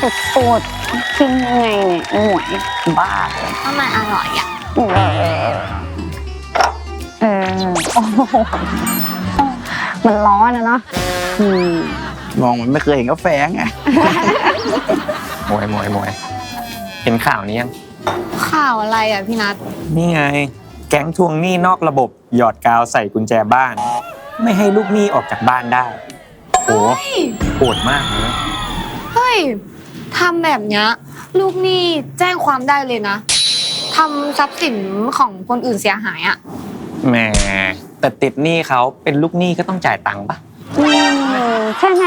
สุดๆกินยังไงเนี่ยหวยบ้าเลยทำไมอร่อยอะเออเออโอ้โหมันร้อนนะเนาะอืมมองมันไม่เคยเห็นกาแฟไงมวยมวยมวยเห็นข่าวนี้ยัง ข่าวอะไรอะพี่นัทนี่ไง แก๊งทวงหนี้นอกระบบ หยอดกาวใส่กุญแจบ้าน ไม่ให้ลูกหนี้ออกจากบ้านได้โหโหดมากนะเฮ้ย ทำแบบเนี้ยลูกหนี้แจ้งความได้เลยนะทำทรัพย์สินของคนอื่นเสียหายอะแหมแต่ติดหนี้เขาเป็นลูกหนี้ก็ต้องจ่ายตังค์ปะอืมใช่ไหม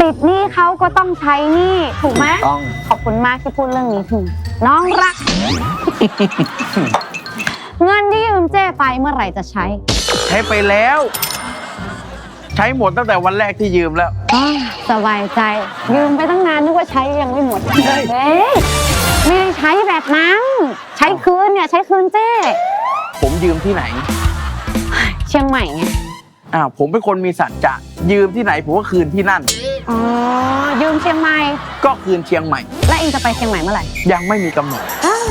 ติดหนี้เขาก็ต้องใช้หนี้ถูกไหมต้องขอบคุณมากที่พูดเรื่องนี้ถึงน้องรัก เงินที่ยืมเจ้ไปเมื่อไหร่จะใช้ ใช้ไปแล้ว ใช้หมดตั้งแต่วันแรกที่ยืมแล้ว อ้าวสบายใจ ยืมไปตั้งนานนึกว่าใช้ยังไม่หมดเฮ้ยไม่ได้ใช้แบบนั้น ใช้คืนเนี่ยใช้คืนเจ้ผมยืมที่ไหน เชียงใหม่ไงอ้าวผมเป็นคนมีสัจจะยืมที่ไหนผมก็คืนที่นั่น อ๋อยืมเชียงใหม่ ก็คืนเชียงใหม่ แล้วเองจะไปเชียงใหม่เมื่อไหร่ยังไม่มีกำหนด อ้าว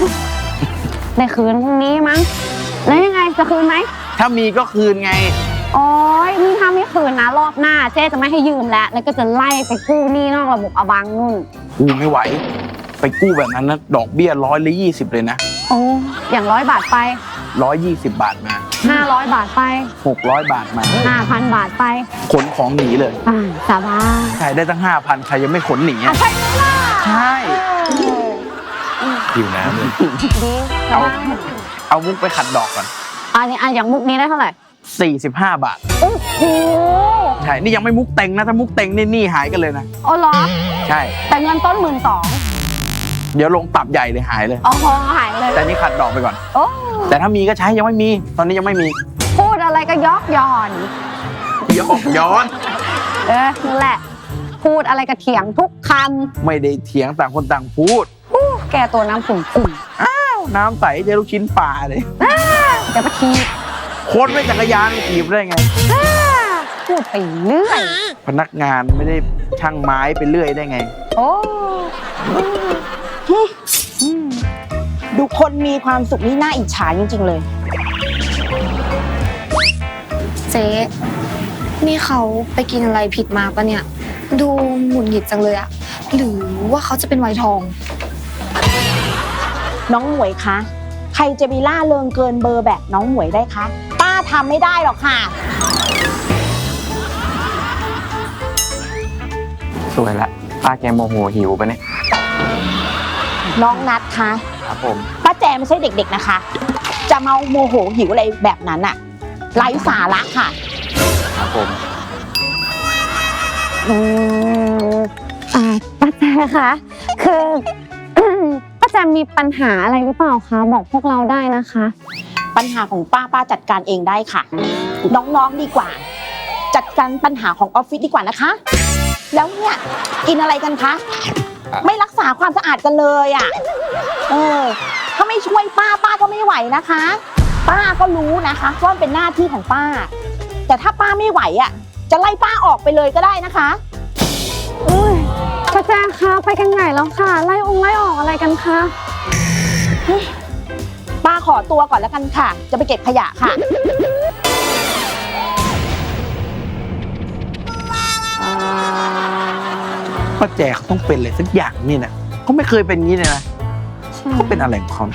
ได้คืนพรุ่งนี้มั้งแล้วยังไงจะคืนไหมถ้ามีก็คืนไง โอ้ยนี่ถ้าไม่คืนนะ รอบหน้าเจ๊จะไม่ให้ยืมแล้ว แล้วก็จะไล่ไปกู้หนี้นอกระบบอบังนู่นกูไม่ไหว ไปกู้แบบนั้นนะดอกเบี้ยร้อยละยี่สิบเลยนะโอ้อย่างร้อยบาทไปร้อยยี่สิบบาทมาห้าร้อยบาทไปหกร้อยบาทมาห้าพันบาทไปขนของหนีเลยอ่าสบายใครได้ตั้งห้าพันใครยังไม่ขนหนีอะอะใช่ไหมล่ะใช่หิวน้ำเลยดีเอาสบายเอามุกไปขัดดอกก่อนอันนี้อันอย่างมุกนี้ได้เท่าไหร่ สี่สิบห้าบาท โอ้โหใช่ นี่ยังไม่มุกเต็งนะ ถ้ามุกเต็งนี่หนี่หายกันเลยนะ อ๋อเหรอ ใช่ แต่เงินต้นหมื่นสองเดี๋ยวลงตับใหญ่เลยหายเลย อ๋อหายเลยแต่นี่ขัดดอกไปก่อน โอ้แต่ถ้ามีก็ใช้ยังไม่มี ตอนนี้ยังไม่มีพูดอะไรก็ยอกย้อนย้อนย้อน เออนั่นแหละ พูดอะไรก็เถียงทุกคไม่ได้เถียงต่างคนต่างพูดำอู้แกตัวน้ำขุ่นขุ่นน้ำใสเจอลูกชิ้นปลาเลยๆจะมาทีบ โค้ดไม่จักรยานถีบได้ไงอ่าพูดไปเรื่อย พนักงานไม่ได้ช่างไม้ไปเรื่อยได้ไง โอ้ดูคนมีความสุขนี่น่าอิจฉาจริง ๆ เลย เจ๊นี่เขาไปกินอะไรผิดมาปะเนี่ย ดูหงุดหงิดจังเลยอะหรือว่าเขาจะเป็นไวท์ทอง น้องหมวยคะ ใครจะไปล่าเริงเกินเบอร์แบบน้องหมวยได้คะป้า ทำไม่ได้หรอกค่ะ สวยละป้าแกโมโหหิวปะเนี่ยน้องนัดคะครับผมป้าแจไม่ใช่เด็ก ๆนะคะ จะมาโมโหหิวอะไรแบบนั้นอะไร้สาระค่ะ ครับผมอืมอ่าป้าแจคะคือ ป้าแจมีปัญหาอะไรหรือเปล่าคะ บอกพวกเราได้นะคะ ปัญหาของป้าป้าจัดการเองได้ค่ะ น้องๆดีกว่า จัดการปัญหาของออฟฟิศดีกว่านะคะ แล้วเนี่ยกินอะไรกันคะ ไม่รักษาความสะอาดกันเลยอะเออถ้าไม่ช่วยป้าป้าก็ไม่ไหวนะคะ ป้าก็รู้นะคะว่ามันเป็นหน้าที่ของป้า แต่ถ้าป้าไม่ไหวอะ จะไล่ป้าออกไปเลยก็ได้นะคะอุ้ยป้าแจคะไปกันใหญ่แล้วค่ะ ไล่องค์ไล่ออกอะไรกันคะ ป้าขอตัวก่อนแล้วกันค่ะ จะไปเก็บขยะค่ะป้าแจเขาต้องเป็นอะไรสักอย่างนี่นะเขาไม่เคยเป็นอย่างนี้เลยนะใช่เขาเป็นอะไรของเขา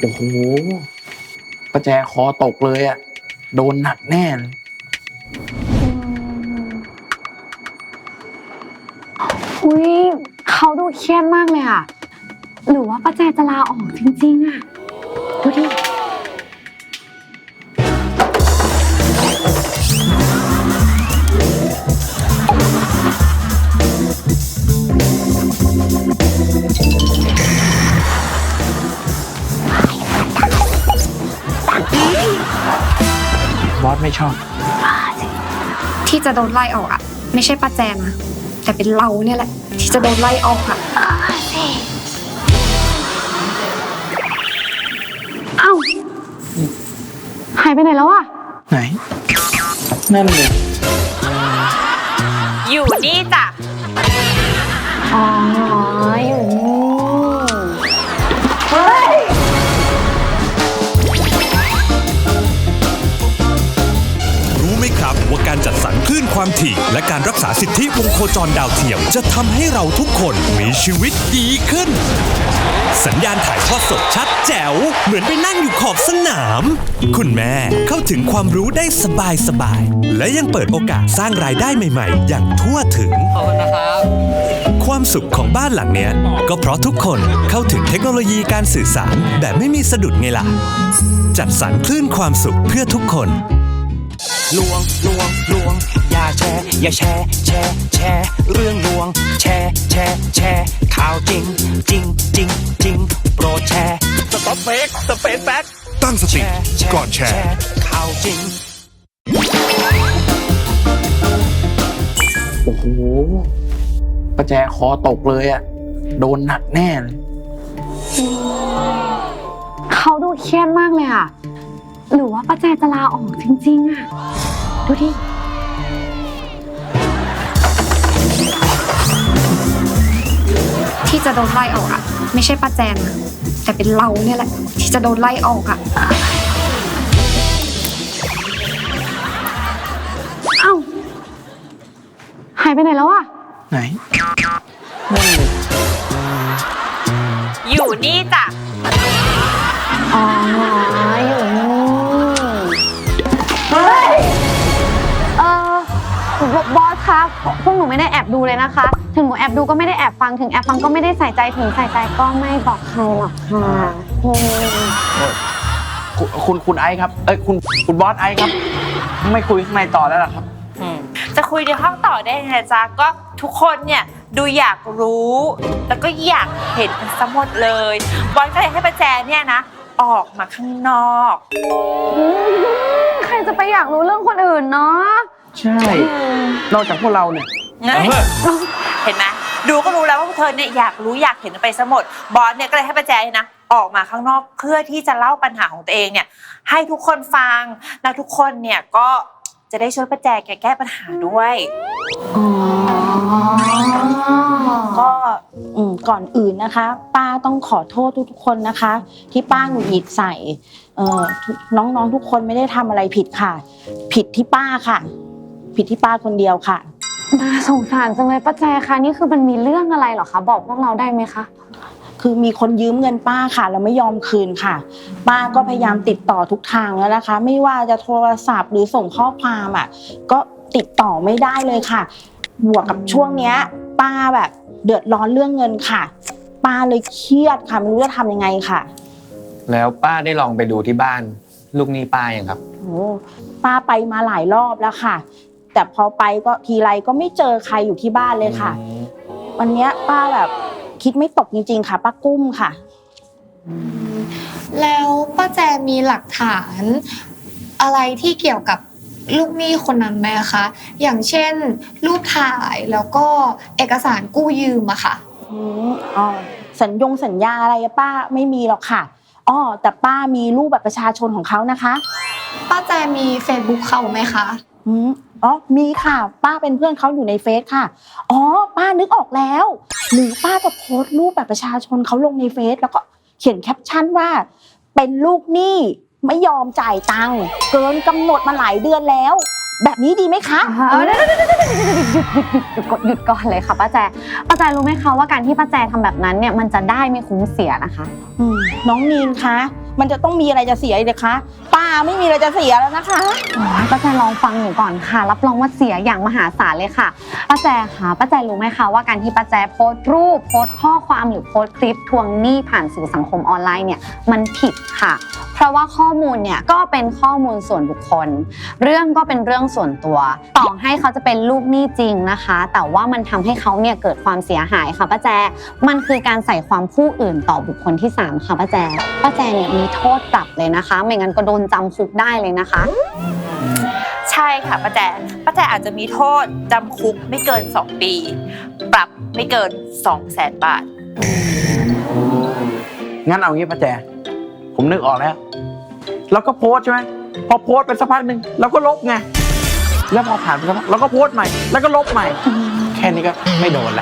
โอ้โหป้าแจคอตกเลยอะโดนหนักแน่เลย อุ้ยเขาดูเครียดมากเลยอะหรือว่าป้าแจจะลาออกจริงๆอะดูดิ บอสไม่ชอบ ที่จะโดนไล่ออกอะไม่ใช่ป้าแจนะ แต่เป็นเราเนี่ยแหละ ที่จะโดนไล่ออกอะเอ้าหายไปไหนแล้วอะไหน นั่นเลยอยู่นี่จ้ะ อ๋อ ลื่นความถี่ และการรักษาสิทธิวงโคจรดาวเทียม จะทำให้เราทุกคนมีชีวิตดีขึ้น สัญญาณถ่ายทอดสดชัดแจ๋ว เหมือนไปนั่งอยู่ขอบสนาม คุณแม่เข้าถึงความรู้ได้สบายสบายๆและยังเปิดโอกาสสร้างรายได้ใหม่ ๆ อย่างทั่วถึงความสุขของบ้านหลังเนี้ย ก็เพราะทุกคนเข้าถึงเทคโนโลยีการสื่อสารแบบไม่มีสะดุดไงล่ะ จัดสรรคลื่นความสุขเพื่อทุกคน ลวงลวงลวง อย่าแชร์อย่าแชร์แชร์แชร์เรื่องลวง แชร์แชร์แชร์ข่าวจริง จริงจริงจริงโปรดแชร์สต็อปเฟกสเปซแบ็กตั้งสติก่อนแชร์ข่าวจริงโอ้โหประแจคอตกเลยอะโดนหนักแน่เลยเขาดูเครียดมากเลยอะหรือว่าป้าแจจะลาออกจริงๆอะดูดิ ที่จะโดนไล่ออกอะไม่ใช่ป้าแจนะแต่เป็นเราเนี่ยแหละ ที่จะโดนไล่ออกอะเอ้าหายไปไหนแล้วอะไหนนั่นเลยอยู่นี่จ้ะ พวกหนูไม่ได้แอบดูเลยนะคะ ถึงหนูแอบดูก็ไม่ได้แอบฟัง ถึงแอบฟังก็ไม่ได้ใส่ใจ ถึงใส่ใจก็ไม่บอกใครหรอกค่ะอืมคุณคุณคุณไอซ์ครับ เอ้ยคุณคุณบอสไอซ์ครับ ไม่คุยข้างในต่อแล้วเหรอครับ จะคุยในห้องต่อได้ไงจ๊ะก็ทุกคนเนี่ยดูอยากรู้ แล้วก็อยากเห็นกันสมดเลย บอลก็เลยให้ประแจเนี่ยนะ ออกมาข้างนอกอืมใครจะไปอยากรู้เรื่องคนอื่นเนาะ ใช่ นอกจากพวกเราเนี่ย เห็นไหมดูก็รู้แล้วว่าพวกเธอเนี่ยอยากรู้อยากเห็นกันไปซะหมด บอสเนี่ยก็เลยให้ประแจนะออกมาข้างนอกเพื่อที่จะเล่าปัญหาของตัวเองเนี่ย ให้ทุกคนฟังแล้วทุกคนเนี่ยก็จะได้ช่วยประแจแกแก้ปัญหาด้วยอ๋อก็อืมก่อนอื่นนะคะ ป้าต้องขอโทษทุกๆคนนะคะ ที่ป้าหงุดหงิดใส่เอ่อทุกน้องๆทุกคนไม่ได้ทำอะไรผิดค่ะ ผิดที่ป้าค่ะ ผิดที่ป้าคนเดียวค่ะ น่าสงสารจังเลยป้าแจคะนี่คือมันมีเรื่องอะไรเหรอคะ บอกพวกเราได้ไหมคะ คือมีคนยืมเงินป้าค่ะแล้วไม่ยอมคืนค่ะ ป้าก็พยายามติดต่อทุกทางแล้วนะคะ ไม่ว่าจะโทรศัพท์หรือส่งข้อความอะก็ติดต่อไม่ได้เลยค่ะ บวกกับช่วงเนี้ย ป้าแบบเดือดร้อนเรื่องเงินค่ะ ป้าเลยเครียดค่ะไม่รู้จะทำยังไงค่ะ แล้วป้าได้ลองไปดูที่บ้าน ลูกหนี้ป้ายังครับ โอ้ป้าไปมาหลายรอบแล้วค่ะ แต่พอไปก็ทีไรก็ไม่เจอใครอยู่ที่บ้านเลยค่ะ วันเนี้ยป้าแบบคิดไม่ตกจริง ๆ ค่ะ ป้ากุ้มค่ะ แล้วป้าแจมีหลักฐาน อะไรที่เกี่ยวกับลูกหนี้คนนั้นไหมคะ อย่างเช่น รูปถ่ายแล้วก็เอกสารกู้ยืมอะค่ะ อืมอ๋อสัญญงสัญญาอะไรอะป้าไม่มีหรอกค่ะอ๋อแต่ป้ามีรูปแบบประชาชนของเขานะคะ ป้าแจมี Facebook เขาไหมคะ อืมอ๋อ มีค่ะ ป้าเป็นเพื่อนเขาอยู่ในเฟซค่ะ อ๋อ ป้านึกออกแล้ว หรือป้าจะโพสต์รูปแบบประชาชนเขาลงในเฟซแล้วก็เขียนแคปชั่นว่า เป็นลูกหนี้ไม่ยอมจ่ายตังค์เกินกำหนดมาหลายเดือนแล้ว แบบนี้ดีไหมคะเออเดี๋ยวๆๆๆๆหยุดหยุดหยุดหยุดหยุดหยุดก่อนหยุดก่อนเลยค่ะป้าแจป้าแจรู้ไหมคะว่าการที่ป้าแจทำแบบนั้นเนี่ยมันจะได้ไม่คุ้มเสียนะคะ อืมน้องนีนคะ มันจะต้องมีอะไรจะเสียอีกเลยคะป้าไม่มีอะไรจะเสียแล้วนะคะโอ้ยป้าแจลองฟังหนูก่อนค่ะ รับรองว่าเสียอย่างมหาศาลเลยค่ะป้าแจค่ะป้าแจรู้ไหมคะว่าการที่ป้าแจโพสต์รูปโพสต์ข้อความหรือโพสต์คลิปทวงหนี้ผ่านสื่อสังคมออนไลน์เนี่ยมันผิดค่ะ เพราะว่าข้อมูลเนี่ยก็เป็นข้อมูลส่วนบุคคล เรื่องก็เป็นเรื่องส่วนตัว ต่อให้เขาจะเป็นลูกหนี้จริงนะคะ แต่ว่ามันทำให้เขาเนี่ยเกิดความเสียหายค่ะป้าแจมันคือการใส่ความผู้อื่นต่อบุคคลที่สามค่ะป้าแจป้าแจเนี่ยมีโทษปรับเลยนะคะ ไม่งั้นก็โดนจำคุกได้เลยนะคะ ใช่ค่ะป้าแจป้าแจอาจจะมีโทษจำคุกไม่เกิน 2 ปี ปรับไม่เกิน 2 0 0แสนบาท งั้นเอางี้ป้าแจผมนึกออกแล้วแล้วก็โพสต์ใช่ไหมพอโพสต์ไปสักพักหนึ่งเราก็ลบไงแล้วพอผ่านไปสักพักเราก็โพสต์ใหม่ แล้วก็ลบใหม่ แค่นี้ก็ไม่โดนละ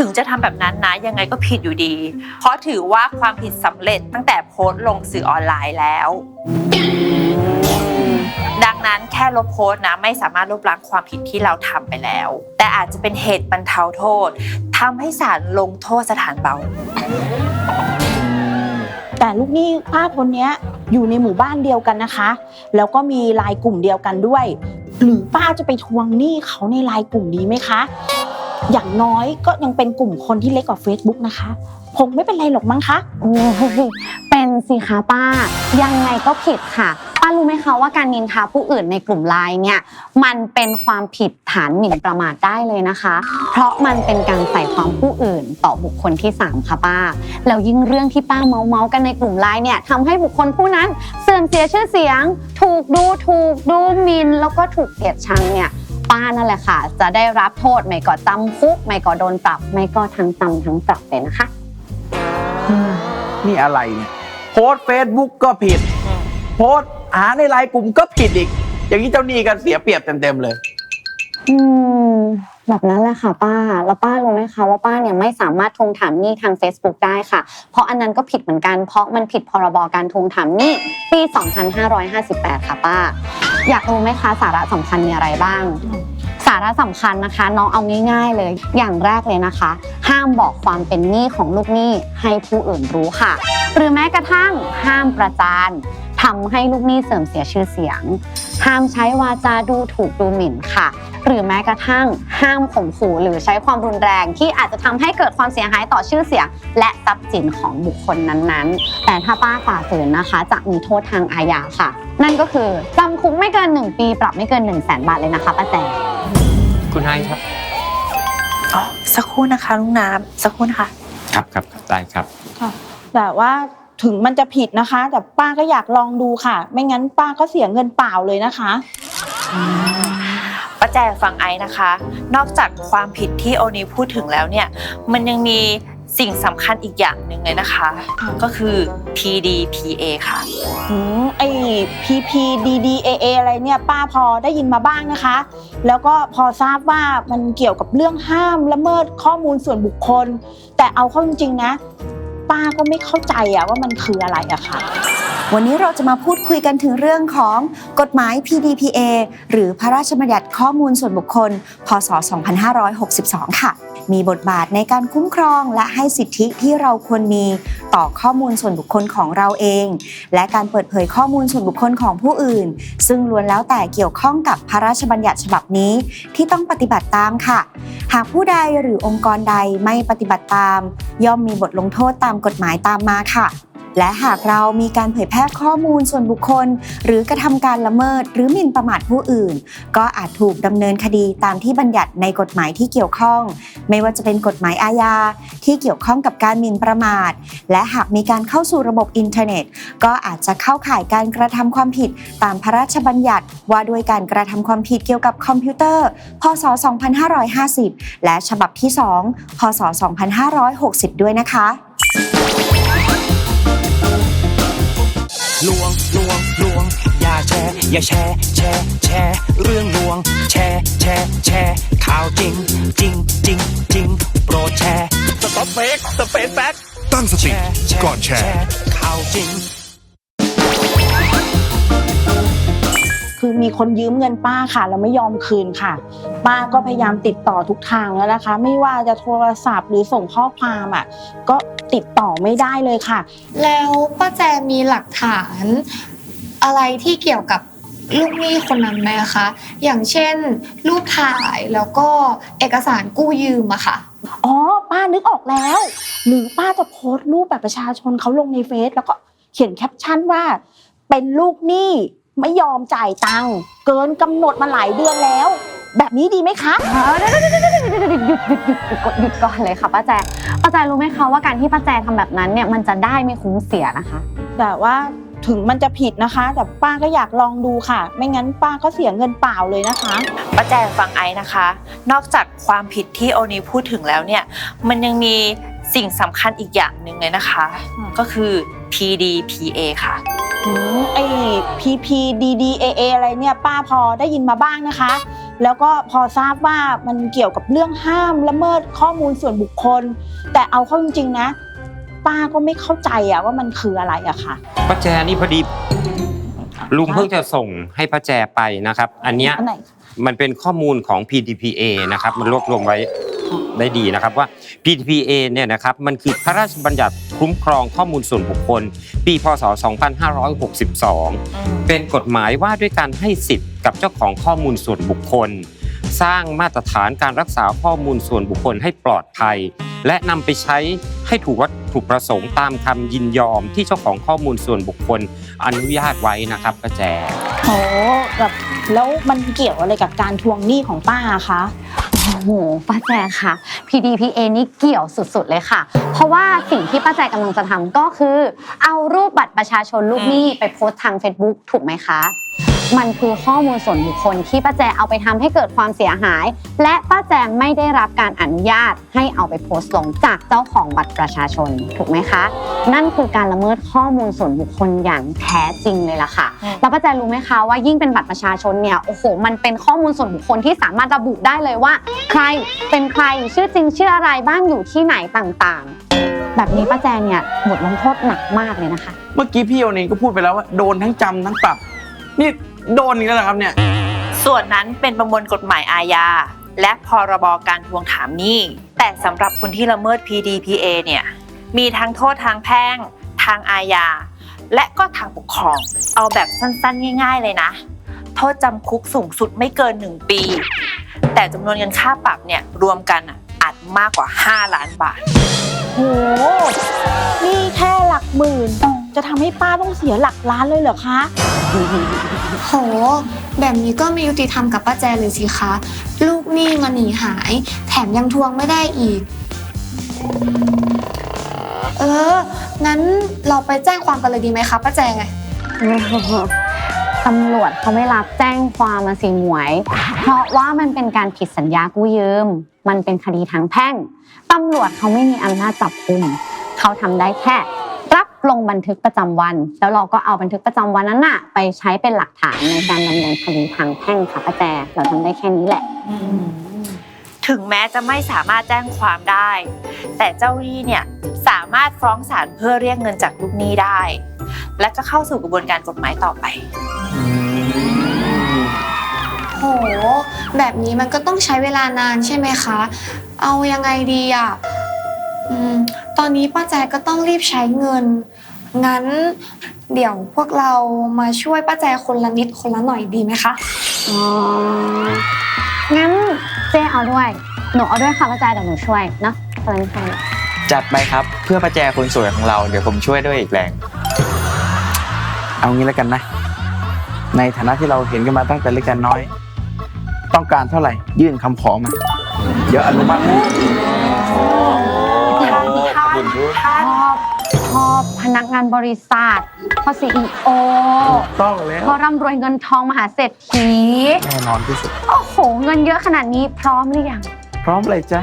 ถึงจะทำแบบนั้นนะยังไงก็ผิดอยู่ดี เพราะถือว่าความผิดสำเร็จตั้งแต่โพสต์ลงสื่อออนไลน์แล้ว ดังนั้นแค่ลบโพสต์นะไม่สามารถลบล้างความผิดที่เราทำไปแล้ว แต่อาจจะเป็นเหตุบรรเทาโทษทำให้ศาลลงโทษสถานเบา แต่ลูกหนี้ป้าคนนี้อยู่ในหมู่บ้านเดียวกันนะคะ แล้วก็มีลายกลุ่มเดียวกันด้วย หรือป้าจะไปทวงหนี้เขาในลายกลุ่มนี้ไหมคะ อย่างน้อยก็ยังเป็นกลุ่มคนที่เล็กกว่า Facebook นะคะ คงไม่เป็นไรหรอกมั้งคะ โอ้ยเป็นสิคะป้า ยังไงก็ผิดค่ะ ป้ารู้ไหมคะว่าการนินทาผู้อื่นในกลุ่มไลน์เนี่ย มันเป็นความผิดฐานหมิ่นประมาทได้เลยนะคะ เพราะมันเป็นการใส่ความผู้อื่นต่อบุคคลที่สามค่ะป้า แล้วยิ่งเรื่องที่ป้าเมาเมาๆกันในกลุ่มไลน์เนี่ยทำให้บุคคลผู้นั้น เสื่อมเสียชื่อเสียง ถูกดูถูกดูหมินแล้วก็ถูกเกลียดชังเนี่ย ป้านั่นแหละค่ะ จะได้รับโทษไม่ก็จำคุกไม่ก็โดนปรับ ไม่ก็ทั้งจำทั้งปรับเลยนะคะ นี่อะไรเนี่ยโพสเฟซบุ๊กก็ผิด โพสต์หาในไลน์กลุ่มก็ผิดอีก อย่างนี้เจ้าหนี้กันเสียเปรียบเต็มๆเลย อืม แบบนั้นแหละค่ะป้า แล้วป้ารู้ไหมคะว่าป้าเนี่ยไม่สามารถทวงถามหนี้ทาง Facebook ได้ค่ะ เพราะอันนั้นก็ผิดเหมือนกัน เพราะมันผิดพรบการทวงถามหนี้ปี 2558 ค่ะป้า อยากรู้ไหมคะสาระสำคัญมีอะไรบ้าง สาระสำคัญนะคะ น้องเอาง่าย ๆเลย อย่างแรกเลยนะคะ ห้ามบอกความเป็นหนี้ของลูกหนี้ให้ผู้อื่นรู้ค่ะ หรือแม้กระทั่งห้ามประจานทำให้ลูกหนี้เสื่อมเสียชื่อเสียง ห้ามใช้วาจาดูถูกดูหมิ่นค่ะ หรือแม้กระทั่งห้ามข่มขู่หรือใช้ความรุนแรงที่อาจจะทำให้เกิดความเสียหายต่อชื่อเสียง และทรัพย์สินของบุคคลนั้นๆ แต่ถ้าป้าฝ่าฝืนนะคะ จะมีโทษทางอาญาค่ะ นั่นก็คือจำคุกไม่เกิน 1 ปี ปรับไม่เกิน 1 0 0 0 0แสนบาทเลยนะคะป้าแจงคุณให้ครับอ๋อสักครู่นะคะลุงน้ำสักครู่นะคะครับครับได้ครับ แต่ว่า ถึงมันจะผิดนะคะ แต่ป้าก็อยากลองดูค่ะ ไม่งั้นป้าก็เสียเงินเปล่าเลยนะคะ ป้าแจฟังไอ้นะคะ นอกจากความผิดที่โอนีพูดถึงแล้วเนี่ย มันยังมีสิ่งสำคัญอีกอย่างหนึ่งเลยนะคะ ก็คือ PDPA ค่ะ อืมไอ้ PPDDAA อะไรเนี่ยป้าพอได้ยินมาบ้างนะคะ แล้วก็พอทราบว่ามันเกี่ยวกับเรื่องห้ามละเมิดข้อมูลส่วนบุคคล แต่เอาเข้าจริงๆนะ ป้าก็ไม่เข้าใจอะว่ามันคืออะไรอะค่ะ วันนี้เราจะมาพูดคุยกันถึงเรื่องของกฎหมาย PDPA หรือพระราชบัญญัติข้อมูลส่วนบุคคล พศ 2562 ค่ะ มีบทบาทในการคุ้มครอง และให้สิทธิที่เราควรมีต่อข้อมูลส่วนบุคคลของเราเอง และการเปิดเผยข้อมูลส่วนบุคคลของผู้อื่น ซึ่งล้วนแล้วแต่เกี่ยวข้องกับพระราชบัญญัติฉบับนี้ ที่ต้องปฏิบัติตามค่ะ หากผู้ใดหรือองค์กรใดไม่ปฏิบัติตาม ย่อมมีบทลงโทษตามกฎหมายตามมาค่ะ และหากเรามีการเผยแพร่ข้อมูลส่วนบุคคล หรือกระทำการละเมิด หรือหมิ่นประมาทผู้อื่น ก็อาจถูกดำเนินคดีตามที่บัญญัติในกฎหมายที่เกี่ยวข้อง ไม่ว่าจะเป็นกฎหมายอาญาที่เกี่ยวข้องกับการหมิ่นประมาท และหากมีการเข้าสู่ระบบอินเทอร์เน็ต ก็อาจจะเข้าข่ายการกระทำความผิดตามพระราชบัญญัติ ว่าด้วยการกระทำความผิดเกี่ยวกับคอมพิวเตอร์ พศ 2550 และฉบับที่ 2 พศ 2560 ด้วยนะคะ ลวงลวงลวง อย่าแชร์อย่าแชร์แชร์แชร์เรื่องลวง แชร์แชร์แชร์ข่าวจริง จริงจริงจริงโปรดแชร์สต็อปเฟกสเปซแบ็กตั้งสแชติร์แชร์ก่อนแชร์ข่าวจริง คือมีคนยืมเงินป้าค่ะแล้วไม่ยอมคืนค่ะ ป้าก็พยายามติดต่อทุกทางแล้วนะคะ ไม่ว่าจะโทรศัพท์หรือส่งข้อความอะก็ติดต่อไม่ได้เลยค่ะ แล้วป้าแจมีหลักฐานอะไรที่เกี่ยวกับลูกหนี้คนนั้นไหมคะ อย่างเช่น รูปถ่ายแล้วก็เอกสารกู้ยืมอะค่ะ อ๋อ ป้านึกออกแล้ว หรือป้าจะโพสต์รูปแบบประชาชนเขาลงในเฟซแล้วก็เขียนแคปชั่นว่า เป็นลูกหนี้ ไม่ยอมจ่ายตังค์เกินกำหนดมาหลายเดือนแล้ว แบบนี้ดีไหมคะ เออเดี๋ยวๆๆๆๆหยุดหยุดหยุดหยุดหยุดหยุดก่อนเลยค่ะป้าแจป้าแจรู้ไหมคะว่าการที่ป้าแจทำแบบนั้นเนี่ยมันจะได้ไม่คุ้มเสียนะคะ แต่ว่าถึงมันจะผิดนะคะ แต่ป้าก็อยากลองดูค่ะ ไม่งั้นป้าก็เสียเงินเปล่าเลยนะคะ ป้าแจงฟังไอซ์นะคะ นอกจากความผิดที่โอนีพูดถึงแล้วเนี่ย มันยังมีสิ่งสำคัญอีกอย่างหนึ่งเลยนะคะ อืม ก็คือ PDPA ค่ะ อืมไอ้ PPDDAA อะไรเนี่ยป้าพอได้ยินมาบ้างนะคะ แล้วก็พอทราบว่ามันเกี่ยวกับเรื่องห้ามละเมิดข้อมูลส่วนบุคคล แต่เอาเข้าจริงๆนะ ป้าก็ไม่เข้าใจอะว่ามันคืออะไรอะค่ะ ป้าแจนี่พอดี ลุงเพิ่งจะส่งให้ป้าแจไปนะครับ อันเนี้ย อันไหน มันเป็นข้อมูลของ PDPA นะครับมันรวบรวมไว้ได้ดีนะครับว่า PDPA เนี่ยนะครับมันคือพระราชบัญญัติคุ้มครองข้อมูลส่วนบุคคล ปีพศ 2562 เป็นกฎหมายว่าด้วยการให้สิทธิ์กับเจ้าของข้อมูลส่วนบุคคล สร้างมาตรฐานการรักษาข้อมูลส่วนบุคคลให้ปลอดภัย และนำไปใช้ให้ถูกวัตถุประสงค์ตามคำยินยอมที่เจ้าของข้อมูลส่วนบุคคลอนุญาตไว้นะครับป้าแจโอ้แบบ แล้วมันเกี่ยวอะไรกับการทวงหนี้ของป้าคะ โอ้โห ป้าแจค่ะ PDPA นี่เกี่ยวสุดๆเลยค่ะ เพราะว่าสิ่งที่ป้าแจกำลังจะทำก็คือ เอารูปบัตรประชาชนลูกหนี้ไปโพสต์ทาง Facebook ถูกไหมคะ มันคือข้อมูลส่วนบุคคลที่ป้าแจเอาไปทำให้เกิดความเสียหาย และป้าแจงไม่ได้รับการอนุญาตให้เอาไปโพสต์ลงจากเจ้าของบัตรประชาชนถูกไหมคะ นั่นคือการละเมิดข้อมูลส่วนบุคคลอย่างแท้จริงเลยล่ะค่ะอืมแล้วป้าแจรู้ไหมคะว่ายิ่งเป็นบัตรประชาชนเนี่ยโอ้โหมันเป็นข้อมูลส่วนบุคคลที่สามารถระบุได้เลยว่า ใครเป็นใครชื่อจริงชื่ออะไรบ้านอยู่ที่ไหนต่างๆ แบบนี้ป้าแจงเนี่ยบทลงโทษหนักมากเลยนะคะ เมื่อกี้พี่โอนีก็พูดไปแล้วว่าโดนทั้งจำทั้งปรับนี่ โดนอีกแล้วเหรอครับเนี่ย ส่วนนั้นเป็นประมวลกฎหมายอาญา และพรบการทวงถามหนี้ แต่สำหรับคนที่ละเมิด PDPA เนี่ย มีทั้งโทษทางแพ่ง ทางอาญา และก็ทางปกครอง เอาแบบสั้นๆ ง่าย ๆ เลยนะ โทษจำคุกสูงสุดไม่เกิน 1 ปี แต่จำนวนเงินค่าปรับเนี่ยรวมกันอะ มากกว่า 5 ล้านบาท โห นี่แค่หลักหมื่น จะทำให้ป้าต้องเสียหลักล้านเลยเหรอคะ โห แบบนี้ก็ไม่ยุติธรรมกับป้าแจเลยสิคะ ลูกหนี้มาหนีหาย แถมยังทวงไม่ได้อีก เออ งั้นเราไปแจ้งความกันเลยดีไหมคะป้าแจ ตำรวจเขาไม่รับแจ้งความมาสิหมวย เพราะว่ามันเป็นการผิดสัญญากู้ยืม มันเป็นคดีทางแพ่ง ตำรวจเขาไม่มีอำนาจจับกุม เขาทำได้แค่ รับลงบันทึกประจำวัน แล้วเราก็เอาบันทึกประจำวันนั้นน่ะ ไปใช้เป็นหลักฐานในการดำเนินคดีทางแพ่งค่ะป้าแจเราทำได้แค่นี้แหละ ถึงแม้จะไม่สามารถแจ้งความได้ แต่เจ้าหนี้เนี่ยสามารถฟ้องศาลเพื่อเรียกเงินจากลูกหนี้ได้ และก็เข้าสู่กระบวนการกฎหมายต่อไป โห แบบนี้มันก็ต้องใช้เวลานานใช่ไหมคะ เอายังไงดีอะอืมตอนนี้ป้าแจก็ต้องรีบใช้เงิน งั้นเดี๋ยวพวกเรามาช่วยป้าแจคนละนิดคนละหน่อยดีไหมคะ อ๋อ งั้นเจ๊เอาด้วย หนูเอาด้วยค่ะป้าแจเดี๋ยวหนูช่วยเนาะเชิญค่ะจัดไปครับเพื่อประแจคนสวยของเราเดี๋ยวผมช่วยด้วยอีกแรง เอางี้แล้วกันนะ ในฐานะที่เราเห็นกันมาตั้งแต่เล็กแต่น้อย ต้องการเท่าไหร่ ยื่นคำขอมา เดี๋ยวอนุมัติให้ท่านท่านชอบพนักงานบริษัทพอซีโอต้องแล้วพอร่ำรวยเงินทองมหาเศรษฐีแน่นอนที่สุด โอ้โห เงินเยอะขนาดนี้พร้อมหรือยัง พร้อมเลยจ้ะ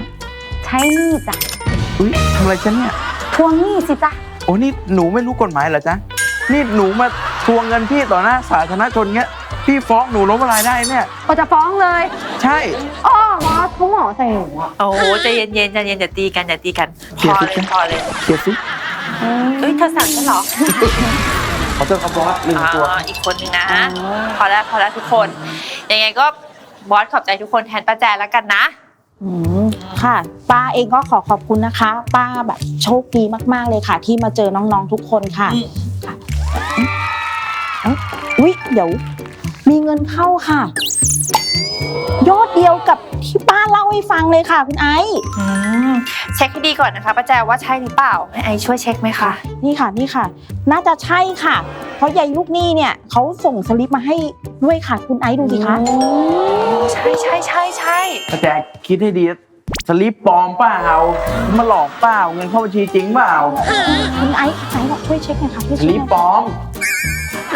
ใช้หนี้จ้ะอุ้ยทำอะไรฉันเนี่ย ทวงหนี้สิจ้ะโอ้นี่หนูไม่รู้กฎหมายเหรอจ๊ะ นี่หนูมาทวงเงินพี่ต่อหน้าสาธารณชนเงี้ย พี่ฟ้องหนูล้มละลายได้เนี่ย ก็จะฟ้องเลยใช่ อ้อมอสเขาหมอใส่หนูอะโอ้โหใจเย็นๆใจเย็นอย่าตีกันอย่าตีกันพอเลยพอเลยเดี๋ยวสิเอ้ยเธอสั่งฉันเหรอขอโทษครับบอสลืมตัว อ่าอีกคนนึงนะ พอแล้วพอแล้วทุกคน ยังไงก็บอสขอบใจทุกคนแทนป้าแจแล้วกันนะ อืมค่ะ ป้าเองก็ขอขอบคุณนะคะ ป้าแบบโชคดีมากๆเลยค่ะ ที่มาเจอน้องๆทุกคนค่ะอืม ค่ะเอ้าอุ๊ยเดี๋ยว มีเงินเข้าค่ะ ยอดเดียวกับที่ป้าเล่าให้ฟังเลยค่ะ คุณไอซ์อืมเช็คให้ดีก่อนนะคะป้าแจว่าใช่หรือเปล่าให้ไอช่วยเช็คไหมคะนี่ค่ะนี่ค่ะ น่าจะใช่ค่ะ เพราะยายลูกหนี้เนี่ยเขาส่งสลิปมาให้ด้วยค่ะ คุณไอซ์ดูสิคะใช่ใช่ใช่ใช่ป้าแจคิดให้ดีนะสลิปปลอมเปล่ามาหลอกเปล่าเงินเข้าบัญชีจริงเปล่าคุณไอซ์ไหนบอกช่วยเช็คหน่อยค่ะช่วยสเช็คลิปหน่อยปลอม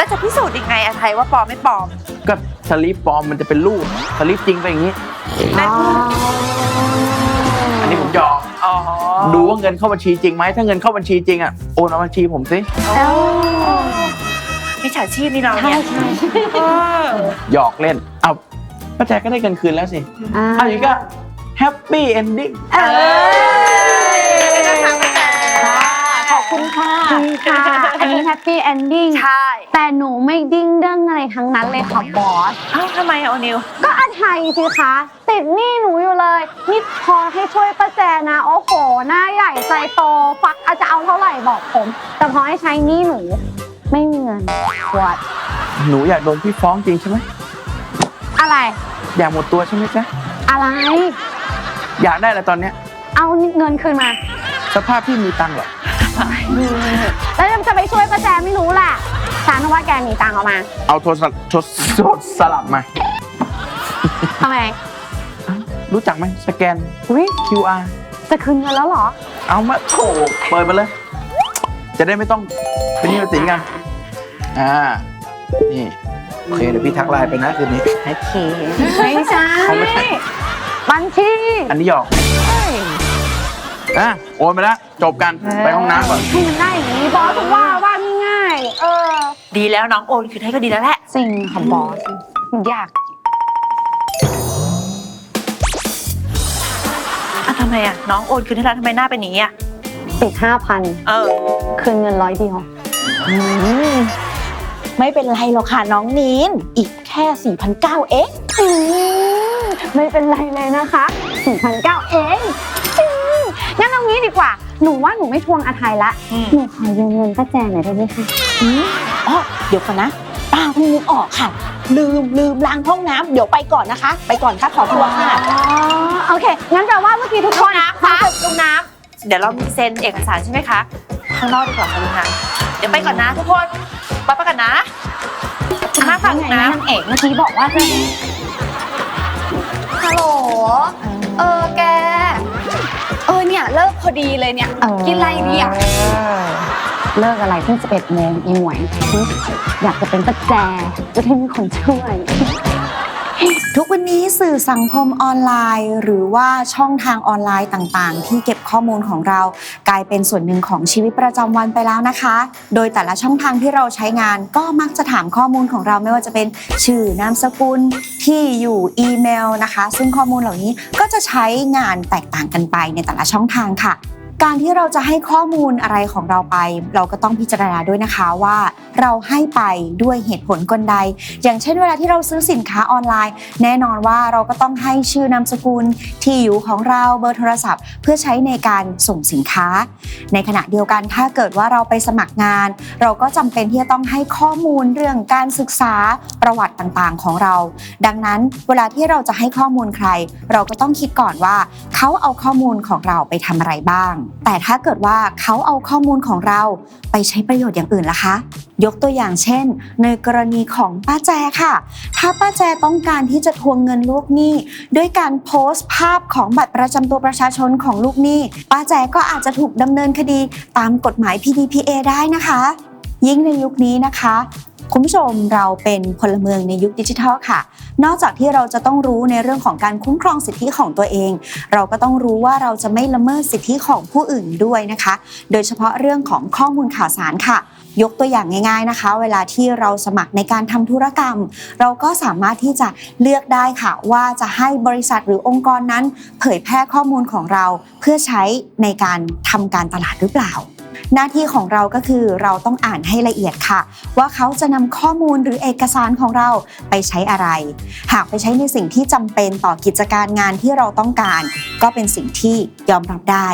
แล้วจะพิสูจน์ยังไงอะไทยว่าปลอมไม่ปลอมก็สลิปปลอมมันจะเป็นรูปสลิปจริงเป็นอย่างนี้ นั่นอันนี้ผมหยอกอ๋อดูว่าเงินเข้าบัญชีจริงไหมถ้าเงินเข้าบัญชีจริงอะโอนเอาบัญชีผมสิมิจฉาชีพนี่เราเนี่ยเออหยอกเล่นเอาป้าแจก็ได้เงินคืนแล้วสิอ่า อันนี้ก็แฮปปี้เอนดิ้ง เออ คุณค่ะดีค่ะ อันนี้แฮปปี้เอนดิ้งใช่แต่หนูไม่ดิ้งเด้งอะไรทั้งนั้นเลยค่ะบอสเอ้าทำไมอะโอนิว ก็อาไทยสิคะติดหนี้หนูอยู่เลยนี่พอให้ช่วยป้าแจนะ โอ้โห หน้าใหญ่ใจโตฟักอาจจะเอาเท่าไหร่บอกผม แต่พอให้ใช้หนี้หนู ไม่มีเงินวอดหนูอยากโดนพี่ฟ้องจริงใช่ไหมอะไร อยากหมดตัวใช่ไหมจ๊ะอะไร อยากได้อะไรตอนเนี้ยเอาเงินคืนมา สภาพพี่มีตังค์เหรอ แล้วจะไปช่วยป้าแจไม่รู้แหละฉันว่าแกมีตังค์เอามา เอาโทรศัพท์โทรโทรสลับมา ทำไม รู้จักไหมสแกน อุ้ย QR จะคืนเงินแล้วเหรอ เอามาโถเปิดมาเลย จะได้ไม่ต้องเป็นหนี้เป็นสินกัน อ่า นี่ โอเค เดี๋ยวพี่ทักไลน์ไปนะคืนนี้ โอเค ไม่ใช่เขาไม่ใช่บัญชี อันนี้หยอก อะโอนไปแล้วจบกันไปห้องน้ำก่อนให้มันได้อย่างนี้บอสว่าว่าง่ายๆเออ ดีแล้วน้องโอนคืนให้ก็ดีแล้วแหละจริงค่ะบอสอยากอะทำไมอะน้องโอนคืนให้แล้วทำไมหน้าเป็นอย่างนี้อะติดห้าพันเออ คืนเงินร้อยเดียวอืมไม่เป็นไรหรอกค่ะน้องนีน อีกแค่ 4,900เอง อืมไม่เป็นไรเลยนะคะ4,900เองอืมงั้ นเอางี้ดีกว่า หนูว่าหนูไม่ทวงอาไทยละ อืม หนูขอยืมเงินป้าแจหน่อยได้ไหมคะ อืมอ๋อเดี๋ยวก่อนนะป้าเพิ่งนึกออกค่ะ ลืมลืมล้างห้องน้ำเดี๋ยวไปก่อนนะคะ ไปก่อนค่ะขอตัวค่ะ อ๋อ โอเค งั้นแปลว่าเมื่อกี้ทุกคลูกนน้ำคะลูกน้ำเดี๋ยวเรามีเซ็นเอกสารใช่ไหมคะ ข้างนอกดีกว่าค่ะลูกน้ำเดี๋ยวไปก่อนนะทุกคนไปไปก่อนนะมาค่ะลูกไงน้นางเอกเมื่อกี้บอกว่าจะฮัลโหล เออแก เออเนี่ยเลิกพอดีเลยเนี่ยกินอะไรดีอะเลิกอะไรเพิ่ง11โมงอีหมวย อยากจะเป็นป้าแจจะได้มีคนช่วย ทุกวันนี้สื่อสังคมออนไลน์ หรือว่าช่องทางออนไลน์ต่างๆ ที่เก็บข้อมูลของเรากลายเป็นส่วนหนึ่งของชีวิตประจำวันไปแล้วนะคะ โดยแต่ละช่องทางที่เราใช้งานก็มักจะถามข้อมูลของเราไม่ว่าจะเป็นชื่อนามสกุลที่อยู่อีเมลนะคะ ซึ่งข้อมูลเหล่านี้ก็จะใช้งานแตกต่างกันไปในแต่ละช่องทางค่ะ การที่เราจะให้ข้อมูลอะไรของเราไป เราก็ต้องพิจารณาด้วยนะคะว่า เราให้ไปด้วยเหตุผลกลใด อย่างเช่นเวลาที่เราซื้อสินค้าออนไลน์ แน่นอนว่าเราก็ต้องให้ชื่อนามสกุลที่อยู่ของเราเบอร์โทรศัพท์ เพื่อใช้ในการส่งสินค้า ในขณะเดียวกันถ้าเกิดว่าเราไปสมัครงาน เราก็จำเป็นที่จะต้องให้ข้อมูลเรื่องการศึกษาประวัติต่างๆของเรา ดังนั้นเวลาที่เราจะให้ข้อมูลใคร เราก็ต้องคิดก่อนว่าเขาเอาข้อมูลของเราไปทำอะไรบ้างแต่ถ้าเกิดว่าเขาเอาข้อมูลของเราไปใช้ประโยชน์อย่างอื่นล่ะคะ ยกตัวอย่างเช่น ในกรณีของป้าแจค่ะ ถ้าป้าแจต้องการที่จะทวงเงินลูกหนี้ด้วยการโพสต์ภาพของบัตรประจำตัวประชาชนของลูกหนี้ป้าแจก็อาจจะถูกดำเนินคดีตามกฎหมาย PDPA ได้นะคะยิ่งในยุคนี้นะคะ คุณผู้ชมเราเป็นพลเมืองในยุคดิจิทัลค่ะ นอกจากที่เราจะต้องรู้ในเรื่องของการคุ้มครองสิทธิของตัวเอง เราก็ต้องรู้ว่าเราจะไม่ละเมิดสิทธิของผู้อื่นด้วยนะคะ โดยเฉพาะเรื่องของข้อมูลข่าวสารค่ะ ยกตัวอย่างง่าย ๆนะคะ เวลาที่เราสมัครในการทำธุรกรรม เราก็สามารถที่จะเลือกได้ค่ะว่าจะให้บริษัทหรือองค์กรนั้น เผยแพร่ข้อมูลของเราเพื่อใช้ในการทำการตลาดหรือเปล่า หน้าที่ของเราก็คือเราต้องอ่านให้ละเอียดค่ะ ว่าเขาจะนำข้อมูลหรือเอกสารของเราไปใช้อะไร หากไปใช้ในสิ่งที่จำเป็นต่อกิจการงานที่เราต้องการ ก็เป็นสิ่งที่ยอมรับได้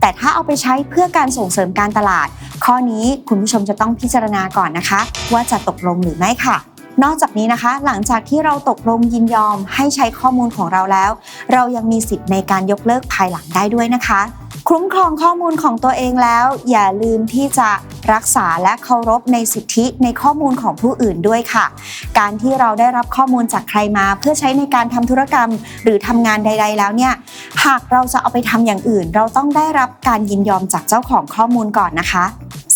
แต่ถ้าเอาไปใช้เพื่อการส่งเสริมการตลาด ข้อนี้คุณผู้ชมจะต้องพิจารณาก่อนนะคะ ว่าจะตกลงหรือไม่ค่ะนอกจากนี้นะคะ หลังจากที่เราตกลงยินยอมให้ใช้ข้อมูลของเราแล้ว เรายังมีสิทธิ์ในการยกเลิกภายหลังได้ด้วยนะคะ คุ้มครองข้อมูลของตัวเองแล้ว อย่าลืมที่จะรักษาและเคารพในสิทธิในข้อมูลของผู้อื่นด้วยค่ะ การที่เราได้รับข้อมูลจากใครมา เพื่อใช้ในการทำธุรกรรม หรือทำงานใด ๆ แล้วเนี่ย หากเราจะเอาไปทำอย่างอื่น เราต้องได้รับการยินยอมจากเจ้าของข้อมูลก่อนนะคะ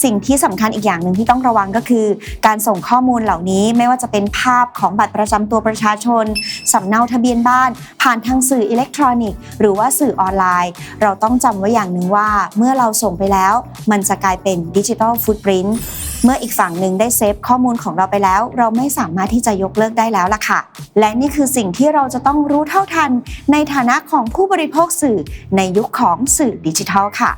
สิ่งที่สำคัญอีกอย่างหนึ่งที่ต้องระวังก็คือ การส่งข้อมูลเหล่านี้ไม่ว่าจะเป็นภาพของบัตรประจำตัวประชาชนสำเนาทะเบียนบ้าน ผ่านทางสื่ออิเล็กทรอนิกส์หรือว่าสื่อออนไลน์ เราต้องจำไว้อย่างหนึ่งว่า เมื่อเราส่งไปแล้ว มันจะกลายเป็นดิจิทัลฟุตปรินต์เมื่ออีกฝั่งหนึ่งได้เซฟข้อมูลของเราไปแล้ว เราไม่สามารถที่จะยกเลิกได้แล้วล่ะค่ะ และนี่คือสิ่งที่เราจะต้องรู้เท่าทัน ในฐานะของผู้บริโภคสื่อในยุคของสื่อดิจิทัลค่ะ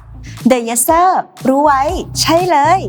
The Yeser รู้ไว้ ใช่เลย